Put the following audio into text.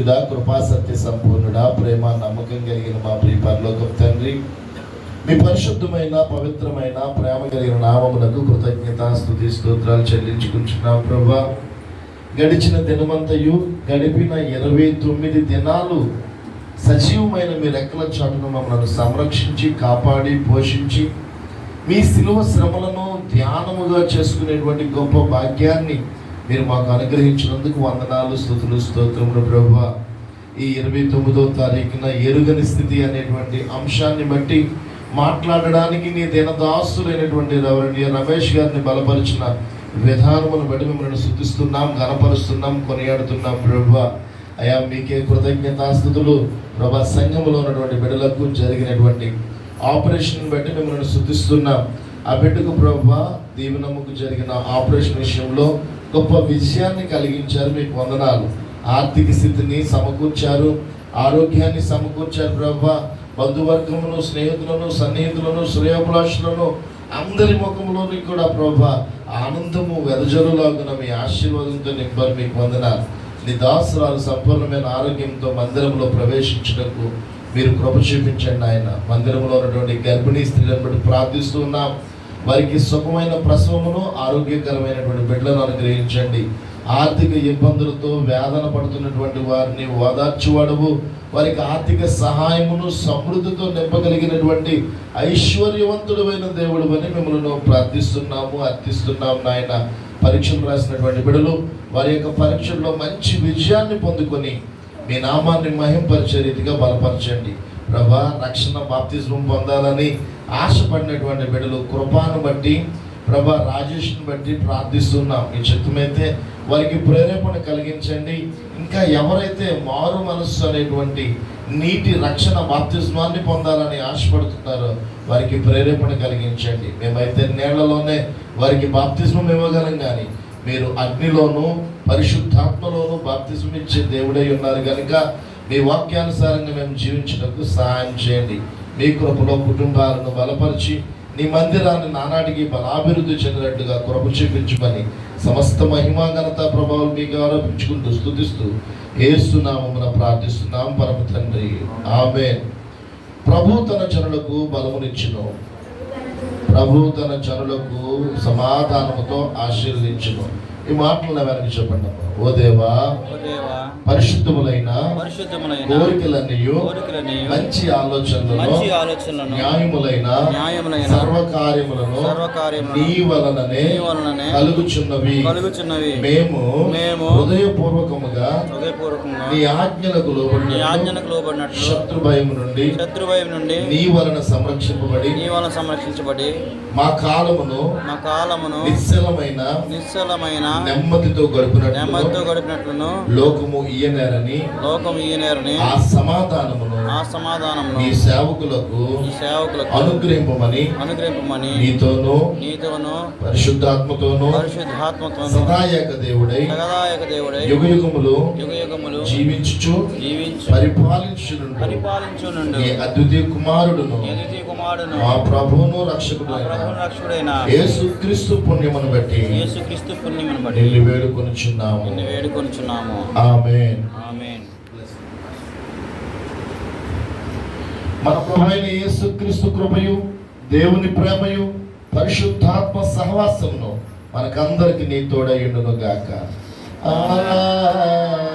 పరిశుద్ధుడా కృపా సత్య సంపూర్ణుడా ప్రేమ నమ్మకం కలిగిన మా ప్రియ పరలోకం తండ్రి. మీ పరిశుద్ధమైన పవిత్రమైన ప్రేమ కలిగిన నామమునకు కృతజ్ఞత స్థుతి స్తోత్రాలు చెల్లించుకుంటున్నాం ప్రభా. గడిచిన దినమంతయు గడిపిన ఇరవై తొమ్మిది దినాలు సజీవమైన మీ రెక్కల చాటును మమ్మల్ని సంరక్షించి కాపాడి పోషించి మీ శిలువ శ్రమలను ధ్యానముగా చేసుకునేటువంటి గొప్ప భాగ్యాన్ని మీరు మాకు అనుగ్రహించినందుకు వందనాలు స్థుతులు స్తోత్రములు ప్రభు ఈ ఇరవై తొమ్మిదో తారీఖున ఎరుగని స్థితి అనేటువంటి అంశాన్ని బట్టి మాట్లాడడానికి నీ దినదాసులైనటువంటి రవరణీయ రమేష్ గారిని బలపరిచిన విధానమును బట్టి మిమ్మల్ని శుద్ధిస్తున్నాం గనపరుస్తున్నాం కొనియాడుతున్నాం ప్రభు అయా మీకే కృతజ్ఞతాస్థుతులు ప్రభా సంఘములో ఉన్నటువంటి బిడ్డలకు జరిగినటువంటి ఆపరేషన్ బట్టి మిమ్మల్ని శుద్ధిస్తున్నాం ఆ బిడ్డకు ప్రభా దీవెనముకు జరిగిన ఆపరేషన్ విషయంలో గొప్ప విజయాన్ని కలిగించారు. మీకు వందనాలు. ఆర్థిక స్థితిని సమకూర్చారు. ఆరోగ్యాన్ని సమకూర్చారు ప్రభా. బంధువర్గమును స్నేహితులను సన్నిహితులను శ్రేయోభిలాషులను అందరి ముఖంలోని కూడా ప్రభ ఆనందము వెదజరులాగున మీ ఆశీర్వాదంతో నింపారు. మీకు వందనాలు. నీ దాసురాలు సంపూర్ణమైన ఆరోగ్యంతో మందిరంలో ప్రవేశించడానికి మీరు కృప చూపించండి ఆయన. మందిరంలో ఉన్నటువంటి గర్భిణీ స్త్రీలను బట్టి ప్రార్థిస్తూ ఉన్నాం. వారికి సుఖమైన ప్రసవమును ఆరోగ్యకరమైనటువంటి బిడ్డలను అనుగ్రహించండి. ఆర్థిక ఇబ్బందులతో వేదన పడుతున్నటువంటి వారిని ఓదార్చువాడవు. వారికి ఆర్థిక సహాయమును సమృద్ధితో నింపగలిగినటువంటి ఐశ్వర్యవంతుడమైన దేవుడు అని మిమ్మల్ని ప్రార్థిస్తున్నాము అర్థిస్తున్నాము నాయన. పరీక్షలు రాసినటువంటి బిడలు వారి యొక్క పరీక్షల్లో మంచి విజయాన్ని పొందుకొని మీ నామాన్ని మహింపరిచే రీతిగా బలపరచండి. ప్రభా రక్షణ బాప్తిజం పొందాలని ఆశపడినటువంటి బిడ్డలు కృపాను బట్టి ప్రభా రాజేష్ని బట్టి ప్రార్థిస్తున్నాం. మీ చిత్తమైతే వారికి ప్రేరేపణ కలిగించండి. ఇంకా ఎవరైతే మారు మనస్సు అనేటువంటి నీటి రక్షణ బాప్తిజమాన్ని పొందాలని ఆశపడుతున్నారో వారికి ప్రేరేపణ కలిగించండి. మేమైతే నీళ్ళలోనే వారికి బాప్తిజం ఇవ్వగలం కానీ మీరు అగ్నిలోనూ పరిశుద్ధాత్మలోనూ బాప్తిజం ఇచ్చే దేవుడై ఉన్నారు కనుక మీ వాక్యానుసారంగా మేము జీవించడానికి సహాయం చేయండి. మీ కృపలో కుటుంబాలను బలపరిచి నీ మందిరాన్ని నానాటికి బలాభివృద్ధి చెందినట్టుగా కృప చూపించమని సమస్త మహిమా ఘనత ప్రభావం మీకు ఆరోపించుకుంటూ స్థుతిస్తూ ఏస్తున్నామమున ప్రార్థిస్తున్నాం. పరమ తండ్రి. ఆమె ప్రభు తన జనులకు బలమునిచ్చును. ప్రభు తన జనులకు సమాధానముతో ఆశీర్వదించును. ఈ మాటలను వెనక్కి చెప్పండి అమ్మా. ఓ దేవా పరిశుద్ధములైన కోరికలన్నీ మంచి ఆలోచనలను న్యాయములైన న్యాయములైన సర్వకార్యములను నీ వలననే నీ కలుగుచున్నవి కలుగుచున్నవి మేము మేము హృదయపూర్వకముగా నీ ఆజ్ఞలకు నీ లోబడినట్లు శత్రు భయం నుండి శత్రువైపు నుండి నీ వలన సంరక్షింపబడి నీ వలన సంరక్షించబడి మా కాలమును మా కాలమును నిశ్చలమైన నిశ్చలమైన నెమ్మదితో గడుపునట్లు నెమ్మదితో గడిపినట్లును. లోకము ఇయ్యనేరని లోకం ఈయనేరని. ఆ సమాధానమును ఆ సమాధానమును నీ సేవకులకు సేవకులకు అనుగ్రహింపమని అనుగ్రహింపమని నీతోనూ నీతోను పరిశుద్ధాత్మతోనూ పరిశుద్ధాత్మతోను సదాయక దేవుడై సగదాయక దేవుడై యుగ యుగములు యుగ యుగములు జీవించుచు జీవించు పరిపాలించునుండు. పరిపాలించు నుండు నీ అద్వితీయ కుమారుడును ఎదుటి కుమారుడును మా ప్రభువును మా రక్షకుడైన ప్రభు రక్షకుడైన యేసుక్రీస్తు పుణ్యమును బట్టి యేసుక్రీస్తు పుణ్యమును బట్టి నిన్ను వేడుకొనుచున్నాము. నిన్ను వేడుకొనుచున్నాము. ఆమేన్. ఆమేన్. మన ప్రభుత్వ యేసుక్రీస్తు కృపయు దేవుని ప్రేమయు పరిశుద్ధాత్మ సహవాసంలో మనకందరికి నీ తోడయుండును గాక ఆమేన్.